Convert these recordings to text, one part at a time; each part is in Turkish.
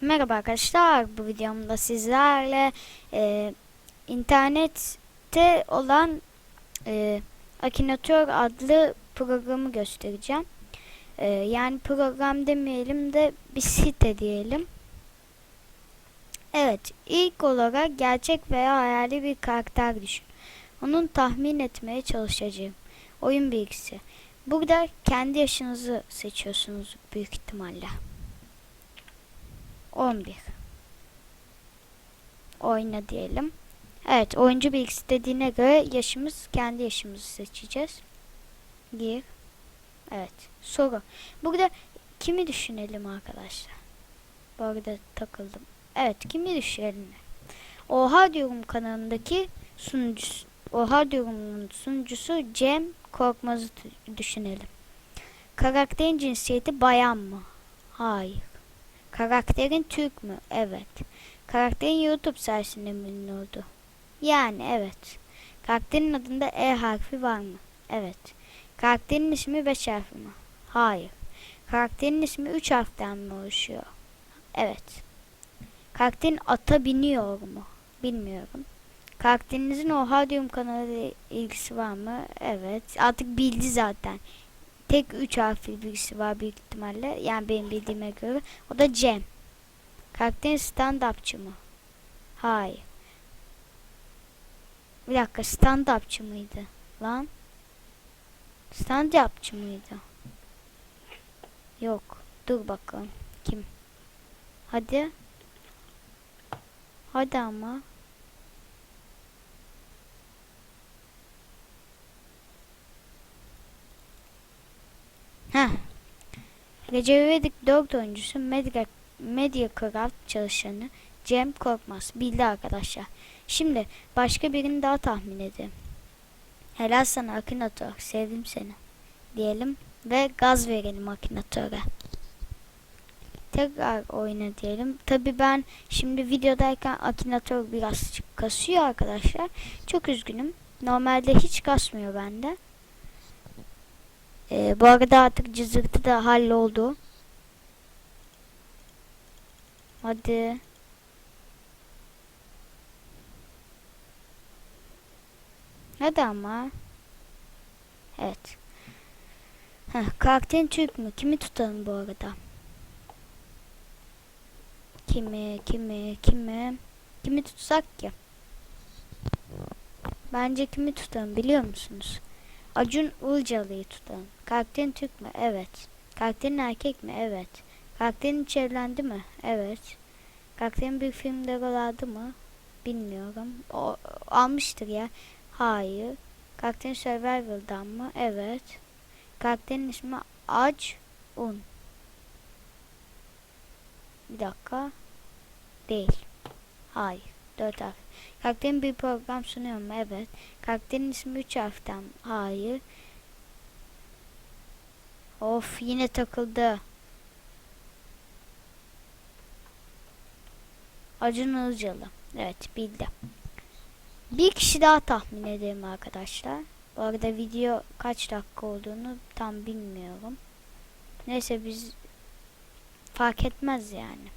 Merhaba arkadaşlar. Bu videomda sizlerle e, internette olan e, Akinator adlı programı göstereceğim. E, yani program demeyelim de bir site diyelim. Evet, ilk olarak gerçek veya hayali bir karakter düşün. Onu tahmin etmeye çalışacağım. Oyun bilgisi. Burada kendi yaşınızı seçiyorsunuz büyük ihtimalle. 11. Oyna diyelim. Evet, oyuncu bilgisi dediğine göre yaşımız kendi yaşımızı seçeceğiz. Gir. Evet, soru. Burada kimi düşünelim arkadaşlar? Bu arada takıldım. Evet, kimi düşünelim? Oha diyorum kanalındaki sunucusu. Oha diyorumun sunucusu Cem Korkmaz'ı düşünelim. Karakterin cinsiyeti bayan mı? Hayır. Karakterin Türk mü? Evet. Karakterin YouTube sayesinde mi ünlü oldu? Yani evet. Karakterin adında E harfi var mı? Evet. Karakterin ismi 5 harfi mi? Hayır. Karakterin ismi 3 harften mi oluşuyor? Evet. Karakterin ata biniyor mu? Bilmiyorum. Karakterinizin Oha diyorum kanalıyla ilgisi var mı? Evet. Artık bildi zaten. Tek 3 harfli birisi var büyük ihtimalle. Yani benim bildiğime göre. O da Cem. Karakterin stand-upçı mı? Hayır. Bir dakika stand-upçı mıydı? Lan. Stand-upçı mıydı? Yok. Dur bakalım. Kim? Hadi. Hadi ama. Heh. Recep İvedik 4 oyuncusu Media, Mediacraft çalışanı Cem Korkmaz. Bildi arkadaşlar. Şimdi başka birini daha tahmin edin. Helal sana Akinator. Sevdim seni. Diyelim ve gaz verelim Akinator'a. Tekrar oyna diyelim. Tabi ben şimdi videodayken Akinator biraz kasıyor arkadaşlar. Çok üzgünüm. Normalde hiç kasmıyor bende. Ee, bu arada artık cızırtı da halloldu. Hadi. Hadi ama. Evet. Heh, karakterin Türk mü? Kimi tutalım bu arada? Kimi, kimi, kimi? Kimi tutsak ki? Bence kimi tutalım biliyor musunuz? Acun Ilıcalı'yı tutalım. Karakterin Türk mü? Evet. Karakterin erkek mi? Evet. Karakterin hiç evlendi mi? Evet. Karakterin bir filmde rol aldı mı? Bilmiyorum. O, almıştır ya. Hayır. Karakterin Survival'dan mı? Evet. Karakterin ismi Ac Un. Bir dakika. Değil. Hayır. Dört harf. Karakterin bir program sunuyor mu? Evet. Karakterin ismi 3 harften. Hayır. Of yine takıldı. Acun Ilıcalı. Evet bildi. Bir kişi daha tahmin edelim arkadaşlar. Bu arada video kaç dakika olduğunu tam bilmiyorum. Neyse biz fark etmez yani.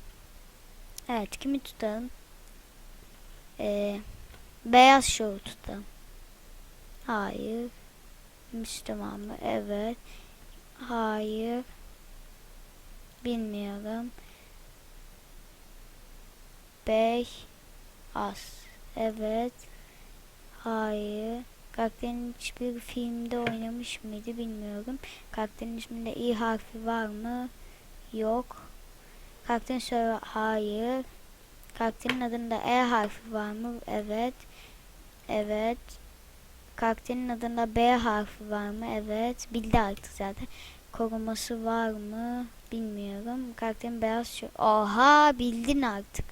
Evet kimi tutalım? Ee, beyaz şov tutalım. Hayır. Müslüman mı? Evet. Hayır. Bilmiyorum. Bey az. Evet. Hayır. Karakterin hiçbir filmde oynamış mıydı bilmiyorum. Karakterin isminde i harfi var mı? Yok. Karakterin soru hayır. Karakterin adında e harfi var mı? Evet. Evet. Karakterin adında B harfi var mı? Evet. Bildi artık zaten. Koruması var mı? Bilmiyorum. Karakterin beyaz şu. Oha bildin artık.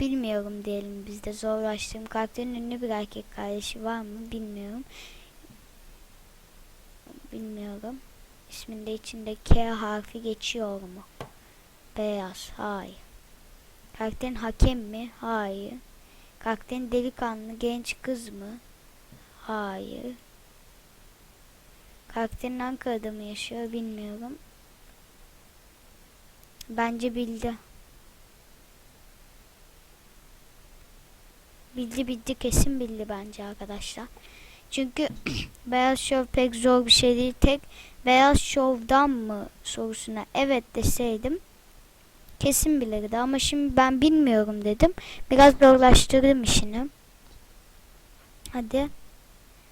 Bilmiyorum diyelim biz de zorlaştığım karakterin ünlü bir erkek kardeşi var mı? Bilmiyorum. Bilmiyorum. İsminde içinde K harfi geçiyor mu? Beyaz. Hayır. Karakterin hakem mi? Hayır. Karakterin delikanlı genç kız mı? Hayır. Karakterin Ankara'da mı yaşıyor bilmiyorum. Bence bildi. Bildi bildi kesin bildi bence arkadaşlar. Çünkü beyaz şov pek zor bir şey değil. Tek beyaz şovdan mı sorusuna evet deseydim kesin bilirdi ama şimdi ben bilmiyorum dedim. Biraz zorlaştırdım işini. Hadi.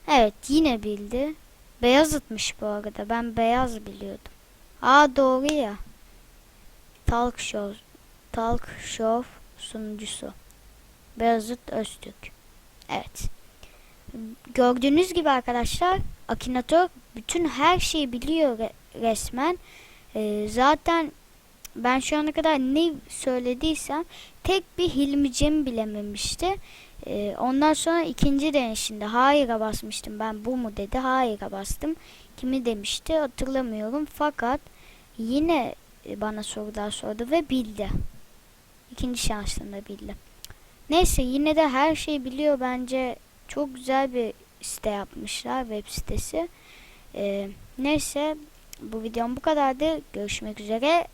Evet yine bildi. Beyazıtmış bu arada. Ben beyaz biliyordum. Aa doğru ya. Talk Show. Talk Show sunucusu. Beyazıt Öztürk. Evet. Gördüğünüz gibi arkadaşlar Akinator bütün her şeyi biliyor re- resmen. Ee, zaten ben şu ana kadar ne söylediysem tek bir Hilmi Cem bilememişti. Ee, ondan sonra ikinci denişinde hayır'a basmıştım. Ben bu mu dedi. Hayır'a bastım. Kimi demişti hatırlamıyorum. Fakat yine e, bana sorular sordu ve bildi. İkinci şansında bildi. Neyse yine de her şeyi biliyor bence. Çok güzel bir site yapmışlar web sitesi. Ee, neyse bu videom bu kadardı. Görüşmek üzere.